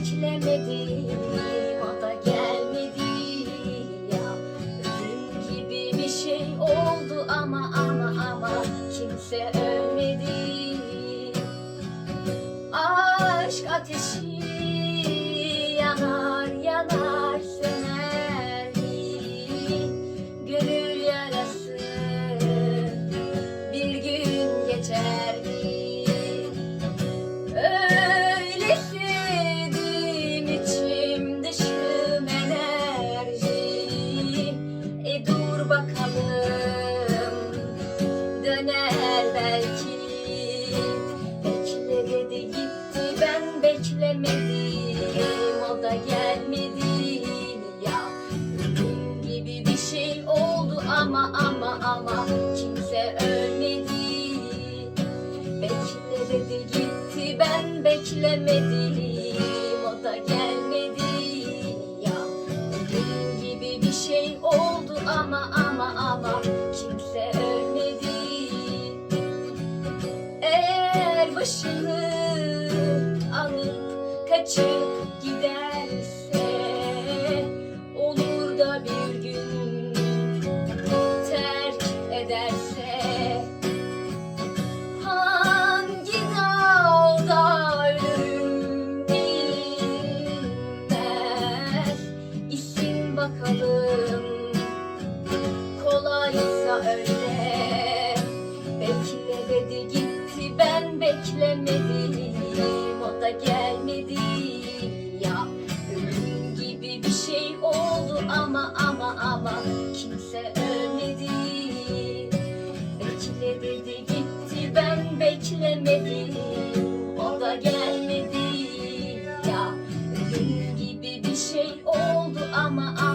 beklemedim da gelmedi ya Ölüm gibi bir şey oldu ama ama ama Kimse ölmedi. Bekledi gitti ben beklemedim O da gelmedi ya Ölüm gibi bir şey oldu ama ama ama Kimse ölmedi. Eğer başını alıp kaçıp öyle. Dedi gitti ben beklemedim O gelmedi. Ya Ölüm gibi bir şey oldu ama ama ama Kimse ölmedi. Bekle dedi gitti ben beklemedim O gelmedi. Ya Ölüm gibi bir şey oldu ama ama